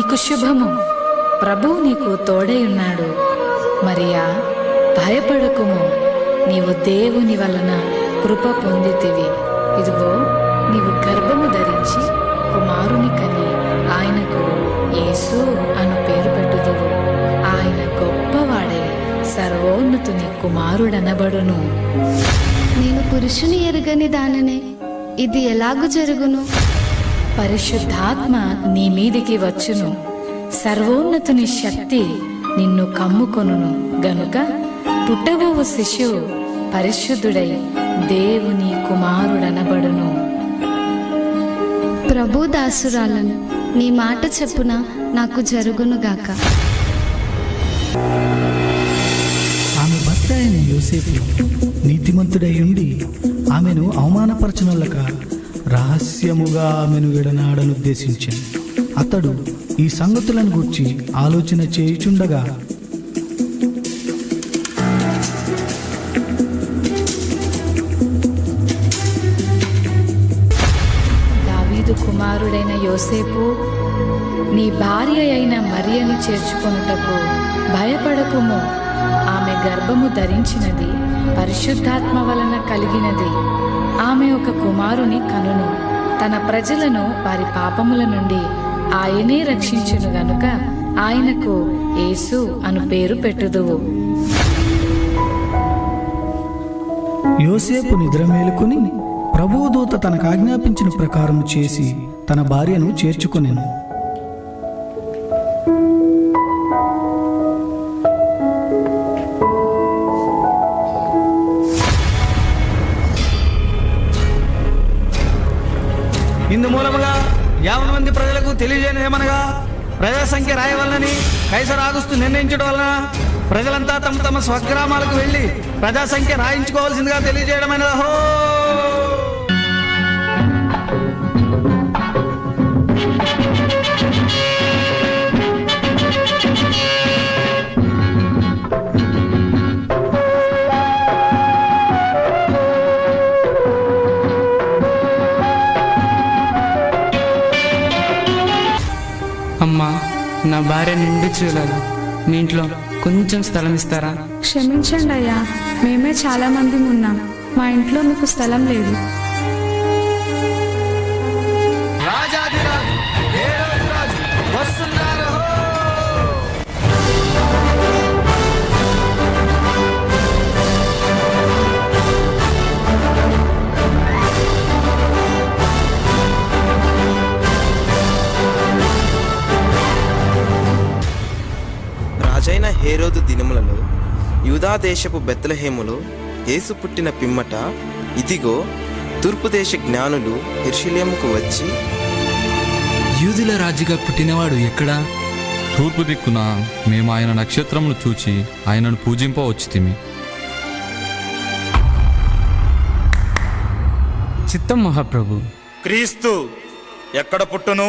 నీకు శుభము. ప్రభువు నీకు తోడై ఉన్నాడు మరియా భయపడకుము. నీవు దేవుని వలన కృప పొందితివి. ఇదిగో నీవు గర్భము ధరించి కుమారుని కని ఆయనకు యేసు అను పేరు పెట్టుదువు. ఆయన గొప్పవాడై సర్వోన్నతుని కుమారుడనబడును. నేను పురుషుని ఎరుగని దాననే ఇది ఎలాగు జరుగును? పరిశుద్ధాత్మ నీ మీదికి వచ్చును. సర్వోన్నతుని శక్తి నిన్ను కమ్ముకొనును. గనుక పుట్టబోవు శిశువు పరిశుద్ధుడై దేవుని కుమారుడనబడును. ప్రభు దాసురాలను నీ మాట చెప్పున నాకు జరుగునుగాక ఆమె భర్త అయిన యోసేపు నీతిమంతుడై ఉండి ఆమెను అవమానపరచనొల్లక రహస్యముగా ఆమెను విడనాడనుద్దేశించాను. అతడు ఈ సంగతులను గూర్చి ఆలోచన చేయుచుండగా దావీదు కుమారుడైన యోసేపు నీ భార్య అయిన మరియను చేర్చుకొనుటకు భయపడకుము ఆమె గర్భము ధరించినది. పరిశుద్ధాత్మ వలన కలిగినది. ఆమె ఒక కుమారుని కనును. తన ప్రజలను వారి పాపముల నుండి ఆయనే రక్షించును గనుక ఆయనకు యేసు అను పేరు పెట్టుదువు. యోసేపు నిద్ర మేలుకొని ప్రభువు దూత తనకు ఆజ్ఞాపించిన ప్రకారం చేసి తన భార్యను చేర్చుకొనెను. ఇందు మూలముగా యాభై మంది ప్రజలకు తెలియజేయని ఏమనగా ప్రజా సంఖ్య రాయవలనని కైసర్ ఆగుస్తూ నిర్ణయించడం వలన ప్రజలంతా తమ తమ స్వగ్రామాలకు వెళ్ళి ప్రజా సంఖ్య రాయించుకోవాల్సిందిగా తెలియజేయడమైన హో నిండు చూడాలి మీ ఇంట్లో కొంచెం స్థలం ఇస్తారా? క్షమించండి అయ్యా. మేమే చాలా మంది ఉన్నాం. మా ఇంట్లో మీకు స్థలం లేదు. హేరోదు దినములలో యూదా దేశపు బెత్తలహేములో యేసు పుట్టిన పిమ్మట ఇదిగో తూర్పు దేశ జ్ఞానులు ఎర్షిలేముకు వచ్చి యూదుల రాజుగా పుట్టినవాడు ఎక్కడా? తూర్పు దిక్కున మేము ఆయన నక్షత్రమును చూచి ఆయనను పూజింప వచ్చితిమి చిత్తం మహాప్రభు. క్రీస్తు ఎక్కడ పుట్టును?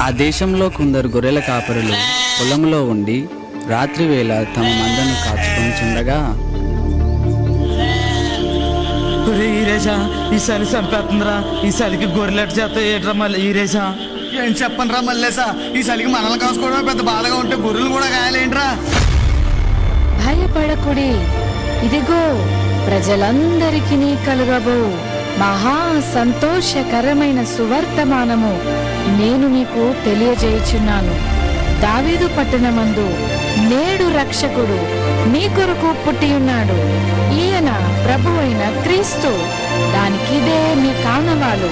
ఆ దేశంలో కొందరు గొర్రెల కాపరులు పొలంలో ఉండి రాత్రి వేళ తమ మందను కాచుకొని చుండగా ఈరేషా ఈ చలి చంపేస్తుందిరా. ఈ చలికి గొర్రెలెట్ చేత ఏట్రా మళ్ళీ ఈరేషా ఏం చెప్పను రా మల్లేసా ఈ చలికి మనల్ని కాసుకోవడం పెద్ద బాధగా ఉంటే గొర్రెలు కూడా గాయాలేంట్రా? భయపడకుడి. ఇదిగో ప్రజలందరికీ కలుగబో. మహా సంతోషకరమైన సువర్తమానము నేను మీకు తెలియజేయుచున్నాను. దావీదు పట్టణమందు నేడు రక్షకుడు మీ కొరకు పుట్టి ఉన్నాడు ఈయన ప్రభు అయిన క్రీస్తు దానికిదే మీ కానవాలు.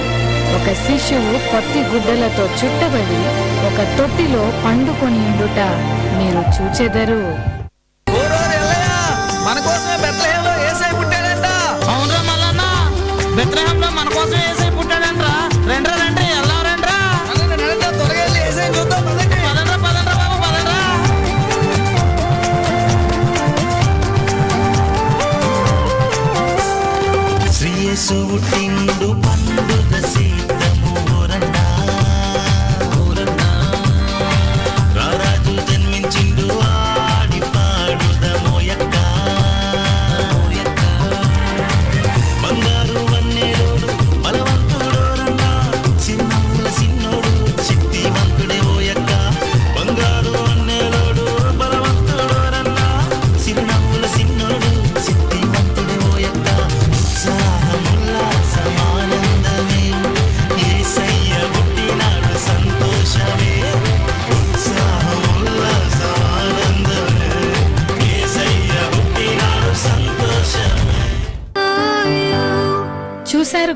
ఒక శిశువు పత్తి గుడ్డలతో చుట్టబడి ఒక తొట్టిలో పండుకొని ఉండుట మీరు చూచెదరు. బెత్రహంలో మన కోసం పుట్టాడంట్రా. రెండ్రా రండి రండ్రా. త్వరగా చూద్దాం. పదండ్రా పదండ్రా బాబు పదండ్రా.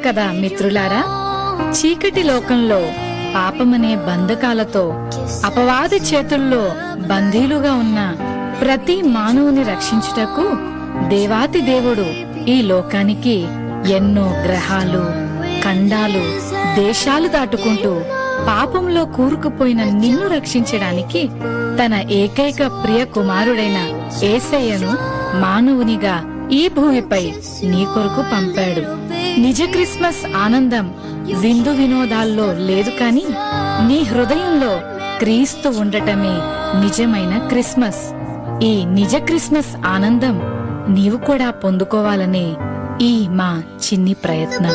కదా మిత్రులారా? చీకటి లోకంలో పాపమనే బంధకాలతో అపవాది చేతుల్లో బందీలుగా ఉన్న ప్రతి మానవుని రక్షించుటకు దేవాతి దేవుడు ఈ లోకానికి ఎన్నో గ్రహాలు ఖండాలు దేశాలు దాటుకుంటూ పాపంలో కూరుకుపోయిన నిన్ను రక్షించడానికి తన ఏకైక ప్రియ కుమారుడైన ఏసయ్యను మానవునిగా ఈ భూమిపై నీ కొరకు పంపాడు. నిజ క్రిస్మస్ ఆనందం విందు వినోదాల్లో లేదు కాని నీ హృదయంలో క్రీస్తు ఉండటమే నిజమైన క్రిస్మస్. ఈ నిజ క్రిస్మస్ ఆనందం నీవు కూడా పొందుకోవాలనే ఈ మా చిన్ని ప్రయత్నం.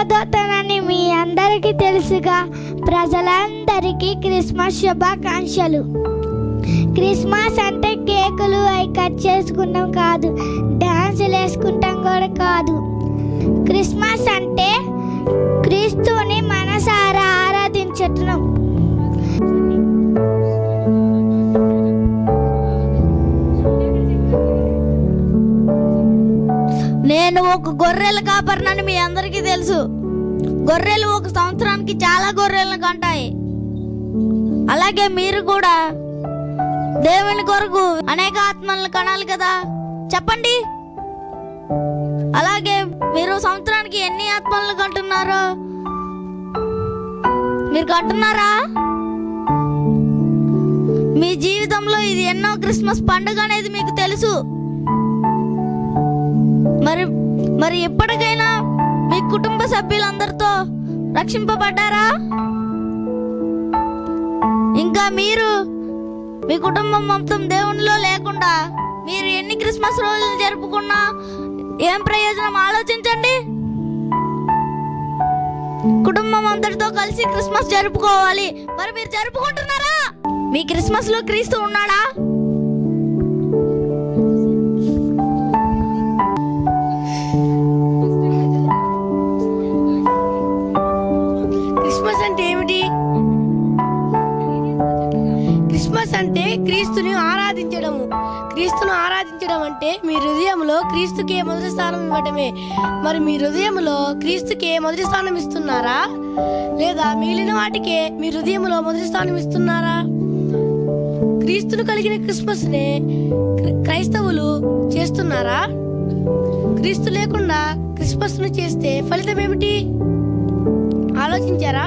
దావదోతనని మీ అందరికీ తెలుసుగా. ప్రజలందరికీ క్రిస్మస్ శుభాకాంక్షలు. క్రిస్మస్ అంటే కేకులు అవి కట్ చేసుకుంటాం కాదు డాన్సులు వేసుకుంటాం కూడా కాదు. క్రిస్మస్ అంటే క్రీస్తుని మనసారా ఆరాధించటం. నేను ఒక గొర్రెల కాపరినని మీ అందరికీ తెలుసు. గొర్రెలు ఒక సంవత్సరానికి చాలా గొర్రెలను కంటాయి. అలాగే మీరు కూడా. దేవుని కొరకు అనేక ఆత్మలను కనాలి కదా. చెప్పండి. అలాగే మీరు సంవత్సరానికి ఎన్ని ఆత్మలను కంటున్నారు. మీరు కంటున్నారా? మీ జీవితంలో ఇది ఎన్నో క్రిస్మస్ పండుగ అనేది మీకు తెలుసు. మరి మరి ఎప్పటికైనా మీ కుటుంబ సభ్యులందరితో రక్షింపబడ్డారా? ఇంకా మీరు మీ కుటుంబం మొత్తం దేవునిలో లేకుండా మీరు ఎన్ని క్రిస్మస్ రోజులు జరుపుకున్నా ఏం ప్రయోజనం? ఆలోచించండి. కుటుంబం అందరితో కలిసి క్రిస్మస్ జరుపుకోవాలి. మరి మీరు జరుపుకుంటున్నారా? మీ క్రిస్మస్లో క్రీస్తు ఉన్నాడా? క్రీస్తుని ఆరాధించడము. క్రీస్తును ఆరాధించడం అంటే మీ హృదయంలో క్రీస్తుకే మొదటి స్థానం ఇవ్వటమే మరి మీ హృదయంలో క్రీస్తుకే మొదటి స్థానం ఇస్తున్నారా? లేదా మిగిలిన వాటికే మీ హృదయంలో మొదటి స్థానం ఇస్తున్నారా? క్రీస్తును కలిగిన క్రిస్మస్నే క్రైస్తవులు చేస్తున్నారా? క్రీస్తు లేకుండా క్రిస్మస్ను చేస్తే ఫలితం ఏమిటి ఆలోచించారా?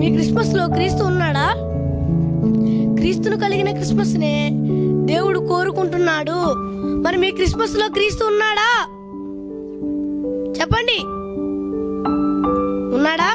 మీ క్రిస్మస్లో క్రీస్తు ఉన్నాడా? క్రీస్తును కలిగిన క్రిస్మస్ నే దేవుడు కోరుకుంటున్నాడు. మరి మీ క్రిస్మస్లో క్రీస్తు ఉన్నాడా? చెప్పండి. ఉన్నాడా?